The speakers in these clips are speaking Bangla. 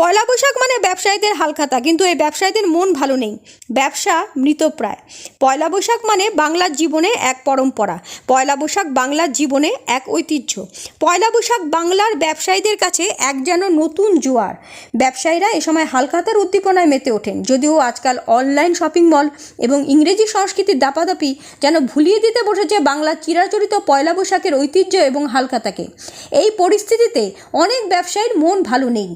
পয়লা বৈশাখ মানে ব্যবসায়ীদের হালখাতা, কিন্তু এই ব্যবসায়ীদের মন ভালো নেই। ব্যবসা মৃতপ্রায়। পয়লা বৈশাখ মানে বাংলার জীবনে এক পরম্পরা। পয়লা বৈশাখ বাংলার জীবনে এক ঐতিহ্য। পয়লা বৈশাখ বাংলার ব্যবসায়ীদের কাছে এক যেন নতুন জোয়ার। ব্যবসায়ীরা এ সময় হালখাতার উদ্দীপনায় মেতে ওঠেন, যদিও আজকাল অনলাইন শপিং মল এবং ইংরেজি সংস্কৃতির দাপাদাপি যেন ভুলিয়ে দিতে বসেছে বাংলার চিরাচরিত পয়লা বৈশাখের ঐতিহ্য এবং হালখাতাকে। এই পরিস্থিতিতে অনেক ব্যবসায়ীর মন ভালো নেই।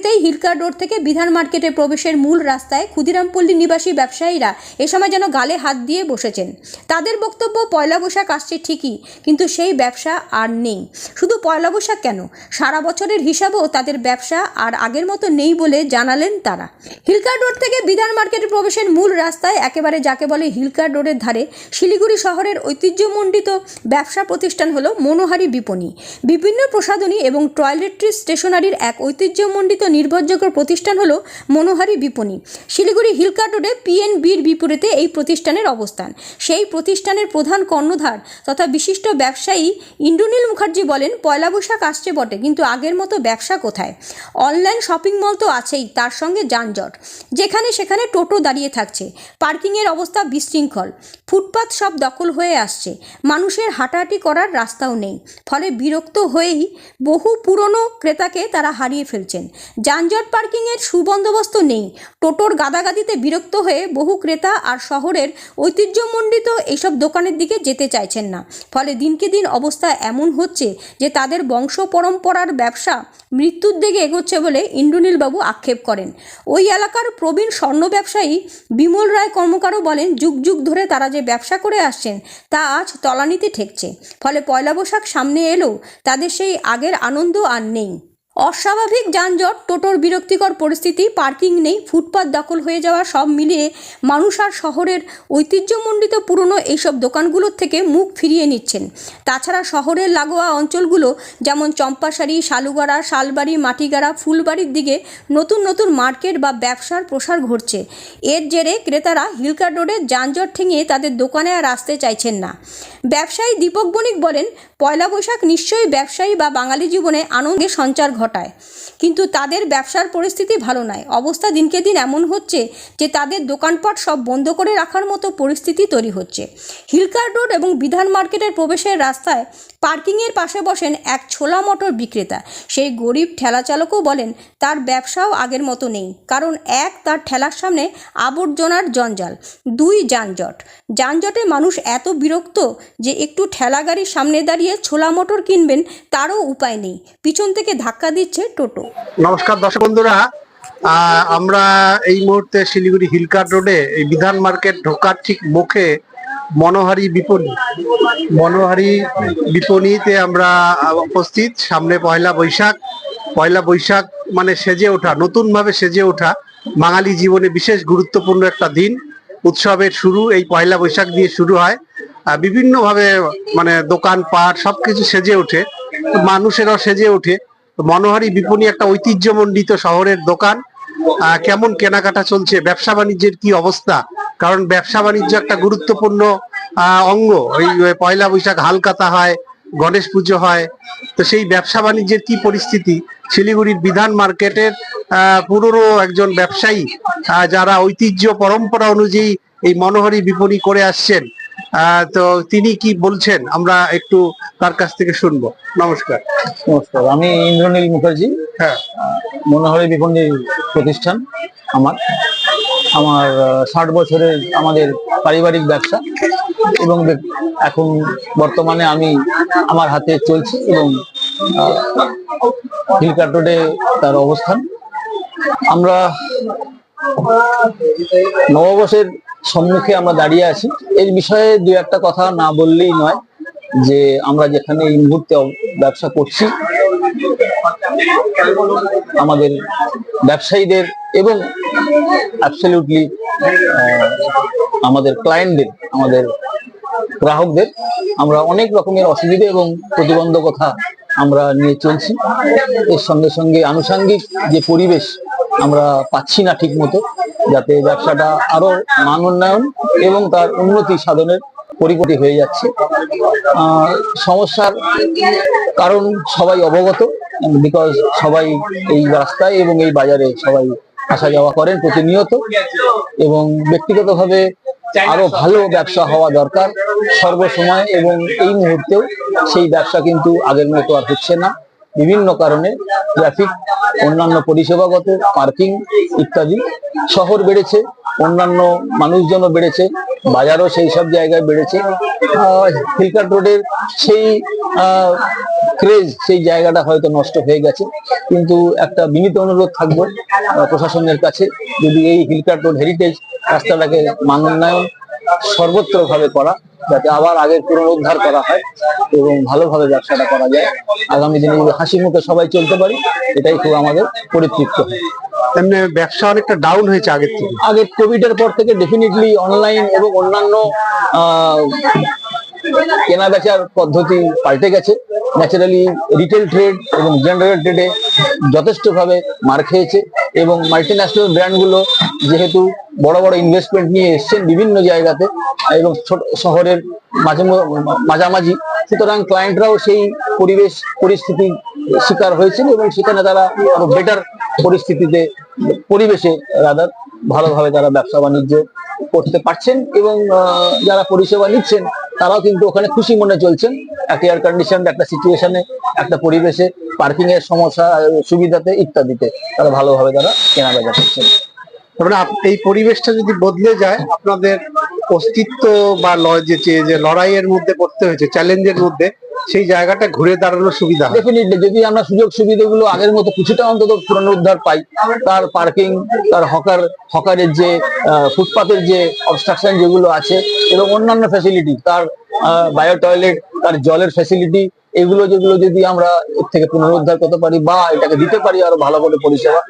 শিলিগুড়িতেই হিলকার রোড থেকে বিধান মার্কেটে প্রবেশের মূল রাস্তায় ক্ষুদিরামপল্লী নিবাসী ব্যবসায়ীরা এ সময় যেন গালে হাত দিয়ে বসেছেন। তাদের বক্তব্য, পয়লা বৈশাখ আসছে ঠিকই, কিন্তু সেই ব্যবসা আর নেই। শুধু পয়লা বৈশাখ কেন? সারা বছরের হিসাবেও তাদের ব্যবসা আর আগের মতো নেই বলে জানালেন তারা। হিলকা রোড থেকে বিধান মার্কেটে প্রবেশের মূল রাস্তায় একেবারে যাকে বলে হিলকা রোডের ধারে শিলিগুড়ি শহরের ঐতিহ্যমণ্ডিত ব্যবসা প্রতিষ্ঠান হলো মনোহারি বিপণী। বিভিন্ন প্রসাধনী এবং টয়লেট্রি স্টেশনারির এক ঐতিহ্যমণ্ডিত নির্ভরযোগ্য প্রতিষ্ঠান হলো মনোহারি বিপণী। শিলিগুড়ি হিলকার রোডে পিএনবির বিপরীতে এই প্রতিষ্ঠানের অবস্থান। সেই প্রতিষ্ঠানের প্রধান কর্ণধার তথা বিশিষ্ট ব্যবসায়ী ইন্দ্রনীল মুখার্জি বলেন, পয়লা বৈশাখ আসছে বটে, কিন্তু আগের মতো ব্যবসা কোথায়? অনলাইন শপিং মল তো আছেই, তার সঙ্গে যানজট। যেখানে সেখানে টোটো দাঁড়িয়ে থাকছে। পার্কিংয়ের অবস্থা বিশৃঙ্খল। ফুটপাত সব দখল হয়ে আসছে। মানুষের হাঁটাহাঁটি করার রাস্তাও নেই। ফলে বিরক্ত হয়েই বহু পুরনো ক্রেতাকে তারা হারিয়ে ফেলছেন। যানজট পার্কিংয়ের সুবন্দোবস্ত নেই। টোটোর গাদাগাদিতে বিরক্ত হয়ে বহু ক্রেতা আর শহরের ঐতিহ্যমণ্ডিত এইসব দোকানের দিকে যেতে চাইছেন না। ফলে দিনকে দিন অবস্থা এমন হচ্ছে যে তাদের বংশ পরম্পরার ব্যবসা মৃত্যুর দিকে এগোচ্ছে বলে ইন্দ্রনীলবাবু আক্ষেপ করেন। ওই এলাকার প্রবীণ স্বর্ণ ব্যবসায়ী বিমল রায় কর্মকারও বলেন, যুগ যুগ ধরে তারা যে ব্যবসা করে আসছেন, তা আজ তলানিতে ঠেকছে। ফলে পয়লা বৈশাখ সামনে এলেও তাদের সেই আগের আনন্দ আর নেই। অস্বাভাবিক যানজট, টোটোর বিরক্তিকর পরিস্থিতি, পার্কিং নেই, ফুটপাত দখল হয়ে যাওয়া সব মিলিয়ে মানুষ আর শহরের ঐতিহ্যমণ্ডিত পুরনো এইসব দোকানগুলোর থেকে মুখ ফিরিয়ে নিচ্ছেন। তাছাড়া শহরের লাগোয়া অঞ্চলগুলো যেমন চম্পাশাড়ি, শালুগাড়া, শালবাড়ি, মাটিগাড়া, ফুলবাড়ির দিকে নতুন নতুন মার্কেট বা ব্যবসার প্রসার ঘটছে। এর জেরে ক্রেতারা হিলকার রোডে যানজট ঠেঙিয়ে তাদের দোকানে আর আসতে চাইছেন না। ব্যবসায়ী দীপক বণিক বলেন, পয়লা বৈশাখ নিশ্চয়ই ব্যবসায়ী বা বাঙালি জীবনে আনন্দের সঞ্চার ঘটায়। কিন্তু তাদের ব্যবসার পরিস্থিতি ভালো নয়। অবস্থা দিনকে দিন এমন হচ্ছে যে তাদের দোকানপাট সব বন্ধ করে রাখার মতো পরিস্থিতি তৈরি হচ্ছে। হিলকার রোড এবং বিধান মার্কেটের প্রবেশের রাস্তায় পার্কিংয়ের পাশে বসেন এক ছোলা মটর বিক্রেতা। সেই গরিব ঠেলা চালকও বলেন, তার ব্যবসাও আগের মতো নেই। কারণ এক, তার ঠেলার সামনে আবর্জনার জঞ্জাল। দুই, যানজট। যানজটে মানুষ এত বিরক্ত যে একটু ঠেলা গাড়ির সামনে দাঁড়িয়ে ছোলা মটর কিনবেন তারও উপায় নেই। পিছন থেকে ধাক্কা দিচ্ছে টোটো। নমস্কার দর্শক বন্ধুরা আমরা এই মুহূর্তে শিলিগুড়ি হিলকার রোডে এই বিধান মার্কেট ঢোকার ঠিক মুখে মনোহারি বিপণী, মনোহারি বিপণীতে আমরা উপস্থিত। সামনে পয়লা বৈশাখ পয়লা বৈশাখ মানে সেজে ওঠা নতুন ভাবে সেজে ওঠা বাঙালি জীবনে বিশেষ গুরুত্বপূর্ণ একটা দিন। উৎসবের শুরু, এই পয়লা বৈশাখ দিয়ে শুরু হয়। বিভিন্নভাবে মানে দোকান পাট সবকিছু সেজে ওঠে, মানুষেরও সেজে ওঠে। মনোহারি বিপণী একটা ঐতিহ্যমণ্ডিত শহরের দোকান। কেমন কেনাকাটা চলছে? ব্যবসা বাণিজ্যের কি অবস্থা? কারণ ব্যবসা বাণিজ্য একটা গুরুত্বপূর্ণ অঙ্গ। এই পয়লা বৈশাখ হালকাতা হয়, গণেশ পুজো হয়। তো সেই ব্যবসা বাণিজ্যের কি পরিস্থিতি? শিলিগুড়ির বিধান মার্কেটের পুরনো একজন ব্যবসায়ী যারা ঐতিহ্য পরম্পরা অনুযায়ী এই মনোহারি বিপণী করে আসছেন তো তিনি কি বলছেন? আমরা একটু তার কাছ থেকে শুনব। নমস্কার। নমস্কার আমি ইন্দ্রনীল মুখার্জি। হ্যাঁ। মনোহরি বিপণী প্রতিষ্ঠান আমার। আমার ষাট বছরের আমাদের পারিবারিক ব্যবসা এবং এখন বর্তমানে আমি আমার হাতে চলছে এবং হিলকাট রোডে তার অবস্থান। আমরা নববর্ষের সম্মুখে আমরা দাঁড়িয়ে আছি। এর বিষয়ে দু একটা কথা না বললেই নয় যে আমরা যেখানে এই মুহূর্তে ব্যবসা করছি, আমাদের ব্যবসায়ীদের এবং অ্যাবসলিউটলি আমাদের ক্লায়েন্টদের আমাদের গ্রাহকদের আমরা অনেক রকমের অসুবিধা এবং প্রতিবন্ধকতা আমরা নিয়ে চলছি। এর সঙ্গে সঙ্গে আনুষাঙ্গিক যে পরিবেশ আমরা পাচ্ছি না ঠিক মতো যাতে ব্যবসাটা আরও মান উন্নয়ন এবং তার উন্নতি সাধনের পরিপটি হয়ে যাচ্ছে। সমস্যার কারণ সবাই অবগত বিকজ সবাই এই রাস্তায় এবং এই বাজারে সবাই আসা যাওয়া করেন প্রতিনিয়ত এবং ব্যক্তিগতভাবে আরও ভালো ব্যবসা হওয়া দরকার সর্বসময় এবং এই মুহূর্তেও সেই ব্যবসা কিন্তু আগের মতো আর হচ্ছে না। বিভিন্ন কারণে ট্রাফিক অন্যান্য পরিষেবাগত পার্কিং ইত্যাদি শহর বেড়েছে, অন্যান্য মানুষজনও বেড়েছে, বাজারও সেই সব জায়গায় বেড়েছে। হিলকাট রোডের সেই ক্রেজ সেই জায়গাটা হয়তো নষ্ট হয়ে গেছে। কিন্তু একটা বিনীত অনুরোধ থাকবে প্রশাসনের কাছে, যদি এই হিলকাট রোড হেরিটেজ রাস্তাটাকে মানোন্নয়ন সর্বত্র ভাবে করা যাতে আবার আগের পুনরুদ্ধার করা হয় এবং ভালোভাবে ব্যবসাটা করা যায়। আগামী দিনে হাসি মুখে সবাই চলতে পারি এটাই খুব আমাদের পরিতৃপ্ত হয়। এমনি ব্যবসা অনেকটা ডাউন হয়েছে আগের থেকে। আগে কোভিড এর পর থেকে ডেফিনেটলি অনলাইন এবং অন্যান্য আহ, কেনা বেচার পদ্ধতি পাল্টে গেছে। ন্যাচারালি রিটেল ট্রেড এবং জেনারেল ট্রেডে যথেষ্টভাবে মার খেয়েছে এবং মাল্টি ন্যাশনাল ব্র্যান্ডগুলো যেহেতু বড় বড় ইনভেস্টমেন্ট নিয়ে এসছেন বিভিন্ন জায়গাতে এবং ছোট শহরের মাঝে মাঝামাঝি, সুতরাং ক্লায়েন্টরাও সেই পরিবেশ পরিস্থিতির শিকার হয়েছিল এবং সেখানে তারা আরও বেটার পরিস্থিতিতে পরিবেশে রাদার ভালোভাবে তারা ব্যবসা বাণিজ্য করতে পারছেন এবং যারা পরিষেবা নিচ্ছেন তারাও কিন্তু ওখানে খুশি মনে চলছেন। একটা এয়ার কন্ডিশন একটা সিচুয়েশনে একটা পরিবেশে পার্কিং এর সমস্যা, সুবিধাতে ইত্যাদিতে। তারা ভালোভাবে তারা কেনা বেচা করছেন। এই পরিবেশটা যদি বদলে যায়, আপনাদের অস্তিত্ব বা যে যে- লড়াইয়ের মধ্যে পড়তে হয়েছে, চ্যালেঞ্জের মধ্যে, সেই জায়গাটা ঘুরে দাঁড়ানোর সুবিধা ডেফিনেটলি যদি আমরা সুযোগ সুবিধাগুলো আগের মতো কিছুটা অন্তত পুনরুদ্ধার পাই, তার পার্কিং তার হকার হকারের যে ফুটপাতের যে অবস্ট্রাকশন যেগুলো আছে, এবং অন্যান্য ফ্যাসিলিটি তার বায়ো টয়লেট তার জলের ফ্যাসিলিটি এগুলো যেগুলো যদি আমরা এর থেকে পুনরুদ্ধার করতে পারি বা এটাকে দিতে পারি আরও ভালো করে পরিষেবা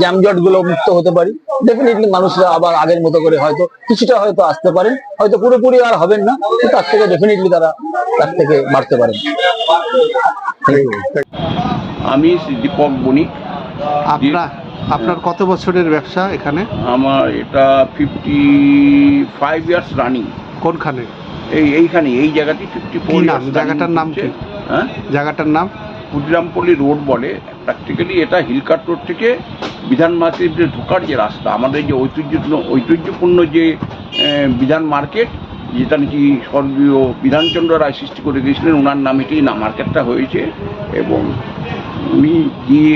জ্যামজটগুলো মুক্ত হতে পারি ডেফিনেটলি মানুষরা আবার আগের মতো করে হয়তো কিছুটা হয়তো আসতে পারেন হয়তো পুরোপুরি আর হবেন না তার থেকে ডেফিনেটলি তারা তার থেকে বাড়তে পারেন আমি শ্রী দীপক বণিক। আপনার আপনার কত বছরের ব্যবসা এখানে? আমার এটা ফিফটি ফাইভ ইয়ার্স রানিং কোনখানে? এই এইখানে এই জায়গাটি ফিফটি নাম? জায়গাটার নাম কি? হ্যাঁ জায়গাটার নাম ক্ষুদিরামপল্লী রোড বলে প্র্যাকটিক্যালি এটা হিলকাট রোড থেকে বিধান মার্কেটে ঢোকার যে রাস্তা আমাদের যে ঐতিহ্য ঐতিহ্যপূর্ণ যে বিধান মার্কেট যেটা নাকি স্বর্গীয় বিধানচন্দ্র রায় সৃষ্টি করে গিয়েছিলেন ওনার নামেতেই না মার্কেটটা হয়েছে এবং উনি গিয়ে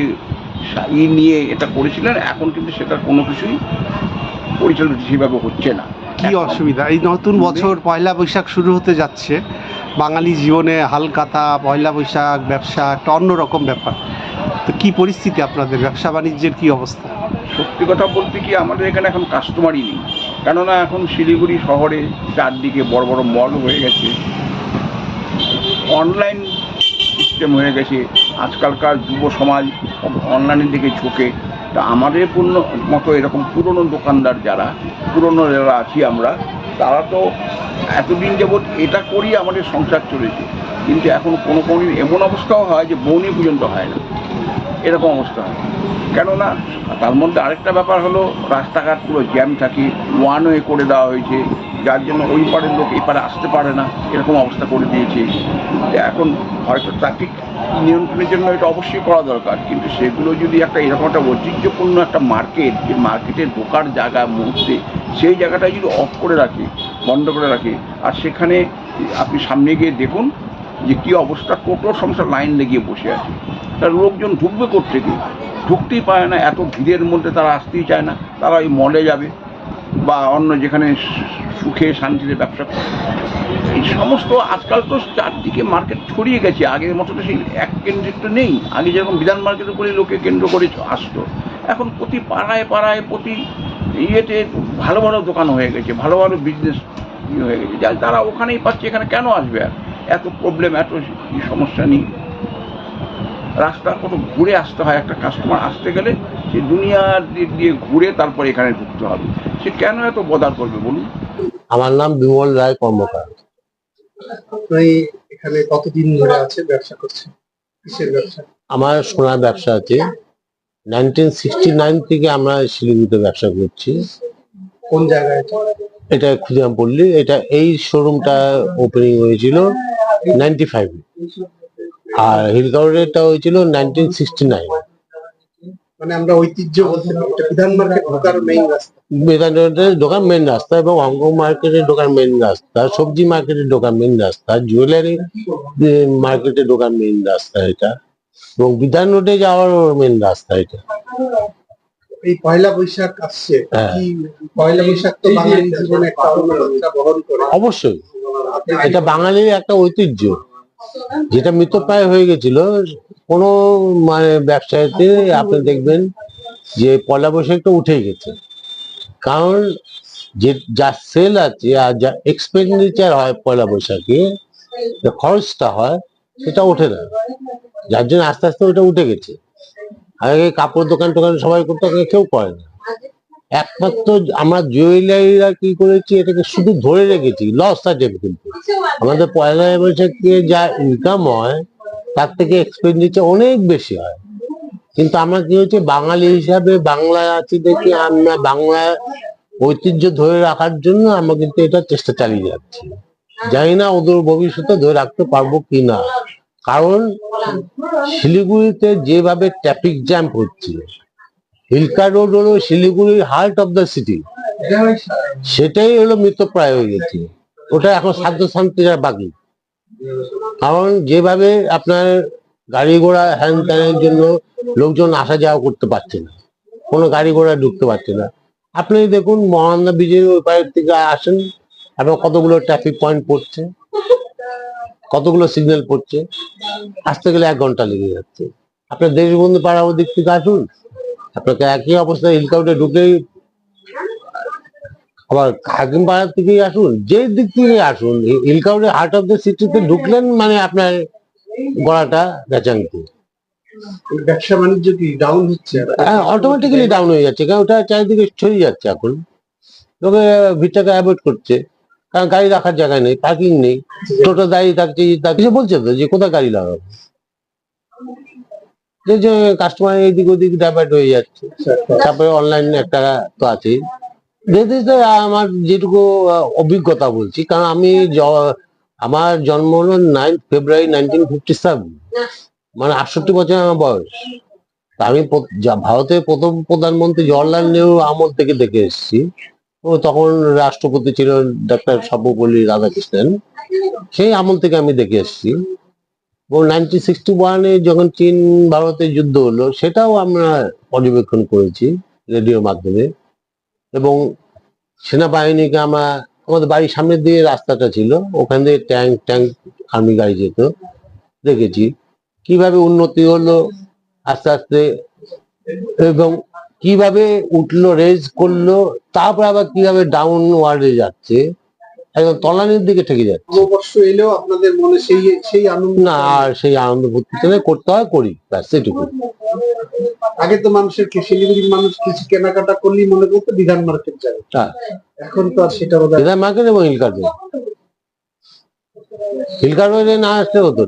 ই নিয়ে এটা করেছিলেন এখন কিন্তু সেটার কোনো কিছুই পরিচালিত সেভাবে হচ্ছে না কি অসুবিধা? এই নতুন বছর পয়লা বৈশাখ শুরু হতে যাচ্ছে। বাঙালি জীবনে হালকাতা পয়লা বৈশাখ ব্যবসা একটা অন্যরকম ব্যাপার। তো কি পরিস্থিতি আপনাদের? ব্যবসা বাণিজ্যের কি অবস্থা? সত্যি কথা বলতে কি আমাদের এখানে এখন কাস্টমারই নেই। কেননা এখন শিলিগুড়ি শহরে চারদিকে বড় বড় মল হয়ে গেছে। অনলাইন সিস্টেম হয়ে গেছে। আজকালকার যুব সমাজ অনলাইনের দিকে ঝুঁকে। তা আমাদের পূর্ণ মতো এরকম পুরনো দোকানদার যারা, পুরনো যারা আছি আমরা, তারা তো এতদিন যাবৎ এটা করি আমাদের সংসার চলেছে। কিন্তু এখন কোনো কোনো এমন অবস্থাও হয় যে বৌনি পর্যন্ত হয় না। এরকম অবস্থা হয়। কেননা তার মধ্যে আরেকটা ব্যাপার হলো, রাস্তাঘাট পুরো জ্যাম থাকে ওয়ান ওয়ে করে দেওয়া হয়েছে, যার জন্য ওই পারের লোক এই পারে আসতে পারে না, এরকম অবস্থা করে দিয়েছে। এখন হয়তো ট্রাফিক নিয়ন্ত্রণের জন্য এটা অবশ্যই করা দরকার, কিন্তু সেগুলো যদি একটা এরকম একটা ঐতিহ্যপূর্ণ একটা মার্কেট যে মার্কেটের ঢোকার জায়গা মুহূর্তে, সেই জায়গাটা যদি অফ করে রাখে, বন্ধ করে রাখে, আর সেখানে আপনি সামনে গিয়ে দেখুন যে কী অবস্থা টোটোর সমস্যা লাইন লেগিয়ে বসে আছে। তার লোকজন ঢুকবে কোথেকে ঢুকতেই পারে না, এত ভিড়ের মধ্যে তারা আসতেই চায় না। তারা ওই মলে যাবে বা অন্য যেখানে সুখে শান্তিতে ব্যবসা করে। এই সমস্ত আজকাল তো চারদিকে মার্কেট ছড়িয়ে গেছে। আগের মতো তো সেই এক কেন্দ্রিক তো নেই। আগে যেরকম বিধান মার্কেটের করে লোকে কেন্দ্র করে আসতো। এখন প্রতি পাড়ায় পাড়ায় প্রতি ইয়েতে ভালো ভালো দোকান হয়ে গেছে, ভালো ভালো বিজনেস হয়ে গেছে। যা তারা ওখানেই পাচ্ছে, এখানে কেন আসবে আর? এত প্রবলেম এত সমস্যা নেই। রাস্তা কত ঘুরে আসতে হয় একটা কাস্টমার আসতে গেলে সে দুনিয়ার দিক দিয়ে ঘুরে তারপরে এখানে ঢুকতে হবে। সে কেন এত বদার করবে বলুন? আমার নাম বিমল রায় কর্মকার। আপনি এখানে কতদিন ধরে আছে ব্যবসা করছেন কিসের ব্যবসা? আমার সোনার ব্যবসা আছে। নাইনটিন সিক্সটি নাইন থেকে আমরা শিলিগুড়িতে ব্যবসা করছি। কোন জায়গায়? এটা? খুদিরাম পল্লী এটা এই শোরুমটা ওপেনিং হয়েছিল নাইনটি ফাইভ আর হিলকাউরেরটা হয়েছিল নাইনটিন সিক্সটি নাইন মানে আমরা ঐতিহ্য বলতে পারি এটা বিধান মার্কেট ঢোকার মেইন রাস্তা। বেদান্তের দোকান রাস্তা এবং হংকং মার্কেটের দোকান রাস্তা সবজি মার্কেটের দোকান মেন রাস্তা জুয়েলারি মার্কেটের দোকান মেন রাস্তা এটা এবং বিধান রোডে যাওয়ার মেন রাস্তা এটা। এই পয়লা বৈশাখ আসছে হ্যাঁ। পয়লা বৈশাখ তো বাঙালি জীবনে একটা বহন করে। অবশ্যই। এটা বাঙালির একটা ঐতিহ্য। যেটা মৃতপ্রায় হয়ে গেছিল, কোনো মানে ব্যবসায়ীতে আপনি দেখবেন যে পয়লা বৈশাখটা উঠে গেছে। কারণ যে, যা সেল আছে আর যা এক্সপেন্ডিচার হয় পয়লা বৈশাখে খরচটা হয়, সেটা ওঠে না। যার জন্য আস্তে আস্তে ওটা উঠে গেছে। আগে কাপড় দোকান টোকান সবাই করতো কেউ করে না। একমাত্র আমরা জুয়েলারিরা কি করেছি, এটাকে শুধু ধরে রেখেছি লস আছে কিন্তু। আমাদের পয়লা বৈশাখে যা ইনকাম হয়, তার থেকে এক্সপেন্ডিচার অনেক বেশি হয়। কিন্তু আমরা কি হচ্ছে বাঙালি হিসাবে বাংলা আছি দেখে আমরা বাংলা ঐতিহ্য ধরে রাখার জন্য আমরা কিন্তু এটা চেষ্টা চালিয়ে যাচ্ছি। জানি না ওদের ভবিষ্যতে ধরে রাখতে পারব কি না কারণ শিলিগুড়িতে যেভাবে ট্রাফিক জ্যাম হচ্ছে হিলকা রোড হলো শিলিগুড়ির হার্ট অফ দ্য সিটি সেটাই হলো মৃতপ্রায় হয়ে গেছে। ওটা এখন সাধ্য শান্তির বাকি। কারণ যেভাবে আপনার গাড়ি ঘোড়া হ্যান ত্যানের জন্য লোকজন আসা যাওয়া করতে পারছে না। কোনো গাড়ি ঘোড়া ঢুকতে পারছে না। আপনি দেখুন, মহানন্দা ব্রিজের ওই পায়ের থেকে আসেন আপনার কতগুলো ট্রাফিক পয়েন্ট পড়ছে, কতগুলো সিগন্যাল পড়ছে। আসতে গেলে এক ঘণ্টা লেগে যাচ্ছে। আপনার দেশবন্ধু পাড়া ওদিক থেকে আসুন। আপনাকে একই অবস্থায় হিলকাউটে ঢুকেই আবার হাকিম পাড়ার থেকেই আসুন যে দিক থেকে আসুন হিলকাউটে হার্ট অফ দ্য সিটিতে ঢুকলেন মানে আপনার গলাটা বেচাঙ্কি। ব্যবসা বাণিজ্য কি ডাউন হচ্ছে? হ্যাঁ অটোমেটিক্যালি ডাউন হয়ে যাচ্ছে কারণ ওটা চারিদিকে ছড়িয়ে যাচ্ছে এখন। লোকে ভিড়টাকে অ্যাভয়েড করছে কারণ গাড়ি রাখার জায়গা নেই পার্কিং নেই টোটো দাঁড়িয়ে থাকছে সে বলছে তো যে কোথায় গাড়ি লাগাবো? যে কাস্টমার এইদিক ওদিক ডাইভার্ট হয়ে যাচ্ছে। তারপরে অনলাইন একটা তো আছে যেহেতু আমার যেটুকু অভিজ্ঞতা বলছি। কারণ আমি আমার জন্ম হলো nine February nineteen fifty seven মানে আটষট্টি বছর আমার বয়স। আমি ভারতের প্রথম প্রধানমন্ত্রী জওয়াহরলাল নেহরু আমল থেকে দেখে এসেছি। ও তখন রাষ্ট্রপতি ছিল ডাক্তার সর্বপল্লী রাধাকৃষ্ণন। সেই আমল থেকে আমি দেখে এসেছি। এবং নাইনটিন সিক্সটি ওয়ানে যখন চীন ভারতে যুদ্ধ হলো, সেটাও আমরা পর্যবেক্ষণ করেছি রেডিওর মাধ্যমে। এবং সেনাবাহিনীকে আমরা, আমাদের বাড়ির সামনের দিয়ে রাস্তাটা ছিল, ওখান দিয়ে ট্যাঙ্ক ট্যাঙ্ক, আর্মি গাড়ি যেত, দেখেছি। কীভাবে উন্নতি হলো আস্তে আস্তে, এবং কীভাবে উঠল রেজ করল, তারপর আবার কীভাবে ডাউন ওয়ার্ডে যাচ্ছে একদম তলানির দিকে ঠেকে যায়। নববর্ষ এলেও আপনাদের মনে সেই সেই আনন্দ না আর সেই আনন্দ ফুর্তিতে করতে হয় করি। ব্যাস সেটুকু আগে তো মানুষের শিলিগুড়ির মানুষ কিছু কেনাকাটা করলেই মনে করতো বিধান মার্কেট যাবে। হ্যাঁ। এখন তো আর সেটা বিধান মার্কেট এবং হিলকার। হিলকার না আসলে হতো।